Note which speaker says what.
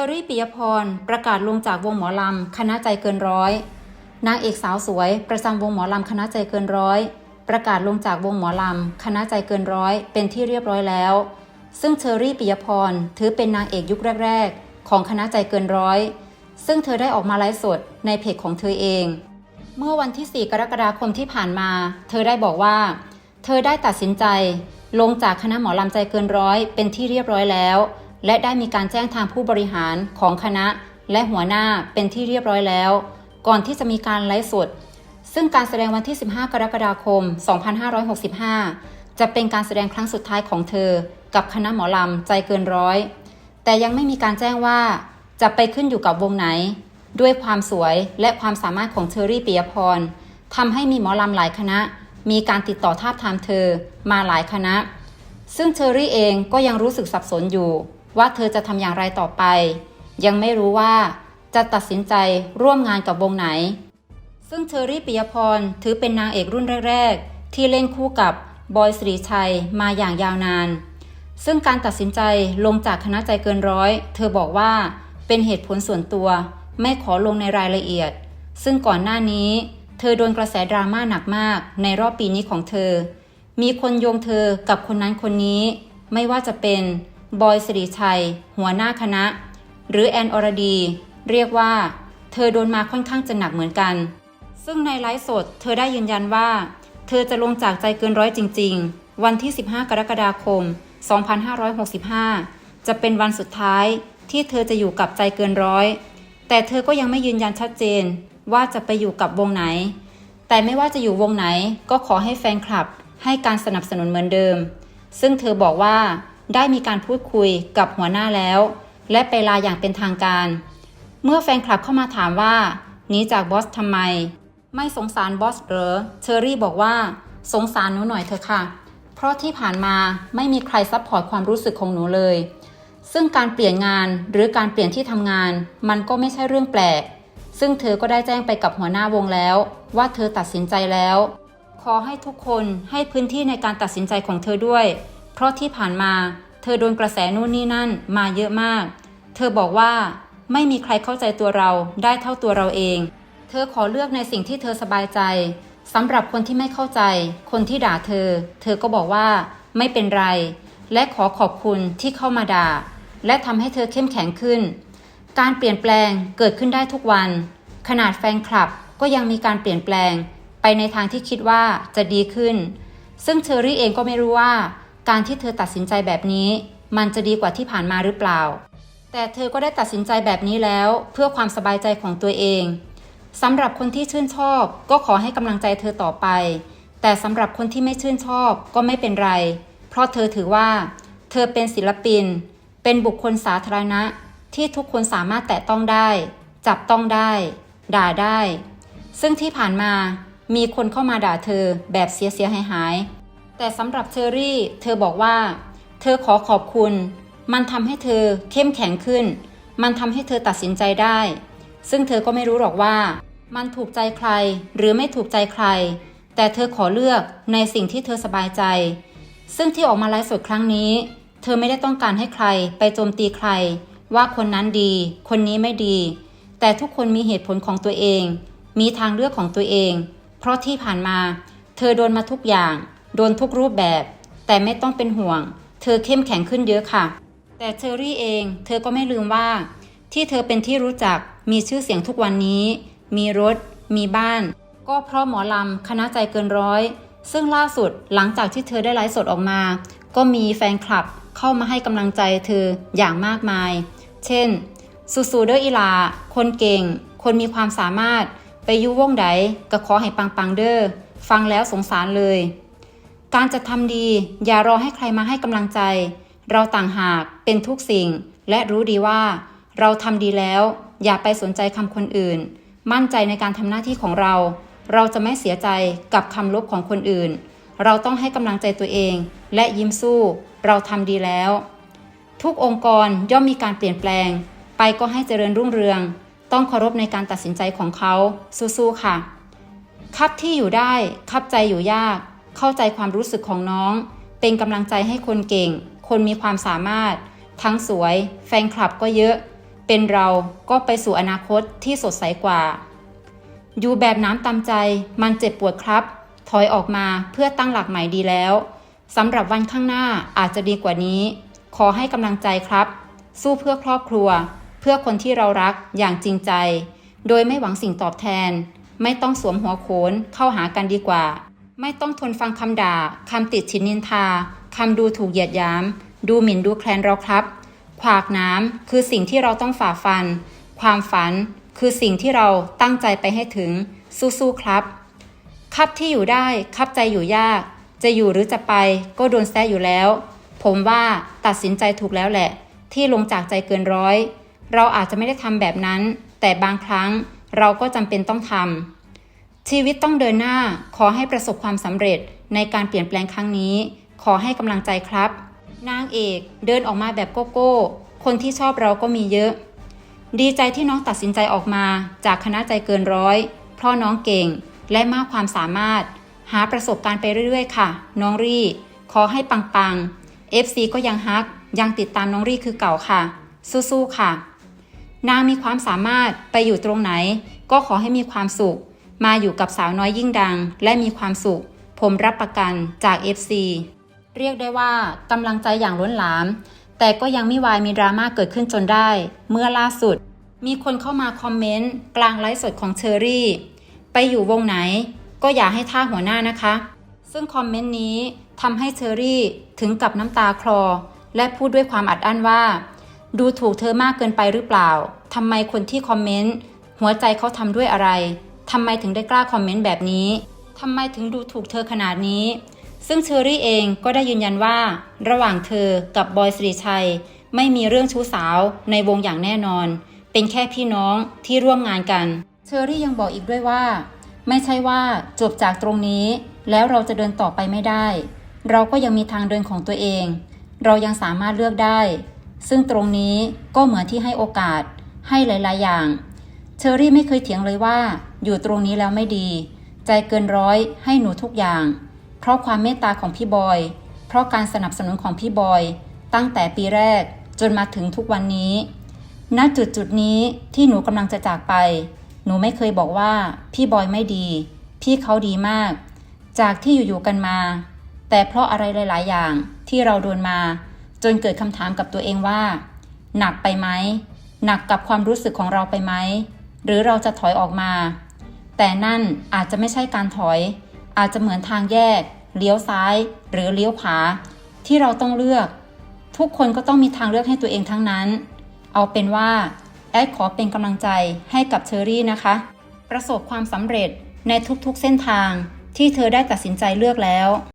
Speaker 1: อรี่ปิยพรประกาศลงจากวงหมอลำคณะใจเกินร้อยนางเอกสาวสวย ประจำวงหมอลำคณะใจเกินร้อย ประกาศลงจากวงหมอลำคณะใจเกินร้อย เป็นที่เรียบร้อยแล้ว ซึ่งเชอรี่ปิยพรถือเป็นนางเอกยุคแรก ๆ ของคณะใจเกินร้อย ซึ่งเธอได้ออกมาไลฟ์สดในเพจของเธอเอง เมื่อวันที่ 4 กรกฎาคมที่ผ่านมา เธอได้บอกว่า เธอได้ตัดสินใจ ลงจากคณะหมอลำใจเกินร้อย เป็นที่เรียบร้อยแล้ว และได้มีการแจ้งทางผู้บริหารของคณะและหัวหน้าเป็นที่เรียบร้อยแล้ว ก่อนที่จะมีการไลฟ์สด ซึ่งการแสดงวันที่ 15 กรกฎาคม 2565 จะเป็นการแสดงครั้งสุดท้ายของเธอ กับคณะหมอลำใจเกินร้อย แต่ยังไม่มีการแจ้งว่าจะไปขึ้นอยู่กับวงไหน ด้วยความสวยและความสามารถของเชอรี่ปิยพรทำให้มีหมอลำหลายคณะ มีการติดต่อทาบทามเธอมาหลายคณะ ซึ่งเชอรี่เองก็ยังรู้สึกสับสนอยู่ ว่าเธอจะทำอย่างไรต่อไป ยังไม่รู้ว่าจะตัดสินใจร่วมงานกับวงไหน ซึ่งเชอรี่ปิยพรถือเป็นนางเอกรุ่นแรก ๆ ที่เล่นคู่กับบอยสิริชัยมาอย่างยาวนาน ซึ่งการตัดสินใจลงจากคณะใจเกินร้อย เธอบอกว่าเป็นเหตุผลส่วนตัว ไม่ขอลงในรายละเอียด ซึ่งก่อนหน้านี้ เธอโดนกระแสดราม่าหนักมากในรอบปีนี้ของเธอ มีคนโยงเธอกับคนนั้นคนนี้ ไม่ว่าจะเป็น บอยสิริชัย หัวหน้าคณะ หรือแอนอรดี เรียกว่า เธอโดนมาค่อนข้างจะหนักเหมือนกัน ซึ่งในไลฟ์สด เธอได้ยืนยันว่า เธอจะลงจากใจเกินร้อยจริง ๆ วันที่ 15 กรกฎาคม 2565 จะเป็นวันสุดท้ายที่เธอจะอยู่กับใจเกินร้อย แต่เธอก็ยังไม่ยืนยันชัดเจน ว่าจะไปอยู่กับวงไหน แต่ไม่ว่าจะอยู่วงไหนก็ขอให้แฟนคลับให้การสนับสนุนเหมือนเดิม ซึ่งเธอบอกว่า ได้มีการพูดคุยกับหัวหน้าแล้ว และไปลาอย่างเป็นทางการ เมื่อแฟนคลับเข้ามาถามว่าหนีจากบอสทำไม ไม่สงสารบอสเหรอเชอรี่บอกว่า สงสารหนูหน่อยเถอะค่ะ เพราะที่ผ่านมาไม่มีใครซัพพอร์ตความรู้สึกของหนูเลย ซึ่งการเปลี่ยนงานหรือการเปลี่ยนที่ทำงาน มันก็ไม่ใช่เรื่องแปลก ซึ่งเธอก็ได้แจ้งไปกับหัวหน้าวงแล้ว ว่าเธอตัดสินใจแล้ว ขอให้ทุกคนให้พื้นที่ในการตัดสินใจของเธอด้วย เพราะที่ผ่านมาเธอโดนกระแสนู่นนี่นั่นมาเยอะมาก เธอบอกว่าไม่มีใครเข้าใจตัวเราได้เท่าตัวเราเอง เธอขอเลือกในสิ่งที่เธอสบายใจสำหรับคนที่ไม่เข้าใจ คนที่ด่าเธอ เธอก็บอกว่าไม่เป็นไร และขอขอบคุณที่เข้ามาด่า และทำให้เธอเข้มแข็งขึ้น การเปลี่ยนแปลงเกิดขึ้นได้ทุกวัน ขนาดแฟนคลับก็ยังมีการเปลี่ยนแปลง ไปในทางที่คิดว่าจะดีขึ้น ซึ่งเชอรี่เองก็ไม่รู้ว่า การที่เธอตัดสินใจแบบนี้ มันจะดีกว่าที่ผ่านมาหรือเปล่า แต่เธอก็ได้ตัดสินใจแบบนี้แล้ว เพื่อความสบายใจของตัวเองสำหรับคนที่ชื่นชอบ ก็ขอให้กำลังใจเธอต่อไป แต่สำหรับคนที่ไม่ชื่นชอบก็ไม่เป็นไร เพราะเธอถือว่า เธอเป็นศิลปิน เป็นบุคคลสาธารณะ ที่ทุกคนสามารถแตะต้องได้ จับต้องได้ ด่าได้ ซึ่งที่ผ่านมามีคนเข้ามาด่าเธอแบบเสียเสียหายหาย แต่สำหรับเชอรี่ เธอบอกว่า เธอขอขอบคุณ มันทำให้เธอเข้มแข็งขึ้น มันทำให้เธอตัดสินใจได้ ซึ่งเธอก็ไม่รู้หรอกว่า มันถูกใจใครหรือไม่ถูกใจใคร แต่เธอขอเลือกในสิ่งที่เธอสบายใจ ซึ่งที่ออกมาไลฟ์สดครั้งนี้ เธอไม่ได้ต้องการให้ใครไปโจมตีใคร ว่าคนนั้นดี คนนี้ไม่ดี แต่ทุกคนมีเหตุผลของตัวเอง มีทางเลือกของตัวเอง เพราะที่ผ่านมา เธอโดนมาทุกอย่าง โดนทุกรูปแบบ แต่ไม่ต้องเป็นห่วง เธอเข้มแข็งขึ้นเยอะค่ะ แต่เชอรี่เอง เธอก็ไม่ลืมว่า ที่เธอเป็นที่รู้จักมีชื่อเสียงทุกวันนี้ มีรถ มีบ้าน ก็เพราะหมอลำคณะใจเกินร้อย ซึ่งล่าสุดหลังจากที่เธอได้ไลฟ์สดออกมา ก็มีแฟนคลับเข้ามาให้กำลังใจเธออย่างมากมาย เช่นสูสูเดอร์อีลา คนเก่ง คนมีความสามารถ ไปยุวงใดก็ขอให้ปังปังๆเดอ้อ ฟังแล้วสงสารเลย การจะทำดีอย่ารอให้ใครมาให้กำลังใจ เราต่างหากเป็นทุกสิ่ง และรู้ดีว่า เราทำดีแล้ว อย่าไปสนใจคำคนอื่น มั่นใจในการทำหน้าที่ของเรา เราจะไม่เสียใจกับคำลบของคนอื่น เราต้องให้กำลังใจตัวเอง และยิ้มสู้ เราทำดีแล้ว ทุกองค์กรย่อมมีการเปลี่ยนแปลง ไปก็ให้เจริญรุ่งเรือง ต้องเคารพในการตัดสินใจของเขาสู้ๆค่ะครับที่อยู่ได้ครับใจอยู่ยาก เข้าใจความรู้สึกของน้อง เป็นกำลังใจให้คนเก่ง คนมีความสามารถ ทั้งสวย แฟนคลับก็เยอะ เป็นเราก็ไปสู่อนาคตที่สดใสกว่า อยู่แบบน้ำตามใจ มันเจ็บปวดครับ ถอยออกมาเพื่อตั้งหลักใหม่ดีแล้วสำหรับวันข้างหน้าอาจจะดีกว่านี้ ขอให้กำลังใจครับ สู้เพื่อครอบครัว เพื่อคนที่เรารักอย่างจริงใจ โดยไม่หวังสิ่งตอบแทน ไม่ต้องสวมหัวโขนเข้าหากันดีกว่า ไม่ต้องทนฟังคำด่าคำติดชินนินทาคำดูถูกเหยียดหยาม ดูหมิ่นดูแคลนเราครับ ขวากน้ำคือสิ่งที่เราต้องฝ่าฟัน ความฝันคือสิ่งที่เราตั้งใจไปให้ถึง สู้ๆครับ ครับที่อยู่ได้ครับใจอยู่ยาก จะอยู่หรือจะไปก็โดนแซะอยู่แล้ว ผมว่าตัดสินใจถูกแล้วแหละ ที่ลงจากใจเกินร้อย เราอาจจะไม่ได้ทำแบบนั้น แต่บางครั้งเราก็จำเป็นต้องทำ ชีวิตต้องเดินหน้า ขอให้ประสบความสำเร็จในการเปลี่ยนแปลงครั้งนี้ ขอให้กำลังใจครับ นางเอกเดินออกมาแบบโกโก้ คนที่ชอบเราก็มีเยอะ ดีใจที่น้องตัดสินใจออกมาจากคณะใจเกินร้อย เพราะน้องเก่งและมากความสามารถ หาประสบการณ์ไปเรื่อยๆ ค่ะ น้องรี่ ขอให้ปังๆ FC ก็ยังฮัก ยังติดตามน้องรี่คือเก่าค่ะ สู้ๆ ค่ะ นางมีความสามารถไปอยู่ตรงไหน ก็ขอให้มีความสุข มาอยู่กับสาวน้อยยิ่งดัง และมีความสุข ผมรับประกันจาก FC เรียกได้ว่ากำลังใจอย่างล้นหลาม แต่ก็ยังไม่วายมีดราม่าเกิดขึ้นจนได้ เมื่อล่าสุด มีคนเข้ามาคอมเมนต์กลางไลฟ์สดของเชอรี่ ไปอยู่วงไหน ก็อย่าให้ท่าหัวหน้านะคะ ซึ่งคอมเมนต์นี้ทำให้เชอรี่ถึงกับน้ำตาคลอ และพูดด้วยความอัดอั้นว่า ดูถูกเธอมากเกินไปหรือเปล่าทำไมคนที่คอมเมนต์หัวใจเขาทำด้วยอะไร ทำไมถึงได้กล้าคอมเมนต์แบบนี้ทำไมถึงดูถูกเธอขนาดนี้ ซึ่งเชอรี่เองก็ได้ยืนยันว่า ระหว่างเธอกับบอยสิริชัย ไม่มีเรื่องชู้สาวในวงอย่างแน่นอน เป็นแค่พี่น้องที่ร่วมงานกัน เชอรี่ยังบอกอีกด้วยว่า ไม่ใช่ว่าจบจากตรงนี้ แล้วเราจะเดินต่อไปไม่ได้ เราก็ยังมีทางเดินของตัวเอง เรายังสามารถเลือกได้ ซึ่งตรงนี้ก็เหมือนที่ให้โอกาสให้หลาย ๆ อย่าง เชอรี่ไม่เคยเถียงเลยว่า อยู่ตรงนี้แล้วไม่ดี ใจเกินร้อยให้หนูทุกอย่าง เพราะความเมตตาของพี่บอย เพราะการสนับสนุนของพี่บอย ตั้งแต่ปีแรกจนมาถึงทุกวันนี้ณจุดจุดนี้ที่หนูกำลังจะจากไป หนูไม่เคยบอกว่าพี่บอยไม่ดี พี่เขาดีมาก จากที่อยู่ๆกันมา แต่เพราะอะไรหลาย ๆ อย่างที่เราโดนมา จนเกิดคำถามกับตัวเองว่า หนักไปไหมหนักกับความรู้สึกของเราไปไหม หรือเราจะถอยออกมา แต่นั่นอาจจะไม่ใช่การถอย อาจจะเหมือนทางแยก เลี้ยวซ้าย หรือเลี้ยวขวา ที่เราต้องเลือก ทุกคนก็ต้องมีทางเลือกให้ตัวเองทั้งนั้น เอาเป็นว่าแอดขอเป็นกำลังใจให้กับเชอรี่นะคะ ประสบความสำเร็จในทุกๆเส้นทางที่เธอได้ตัดสินใจเลือกแล้ว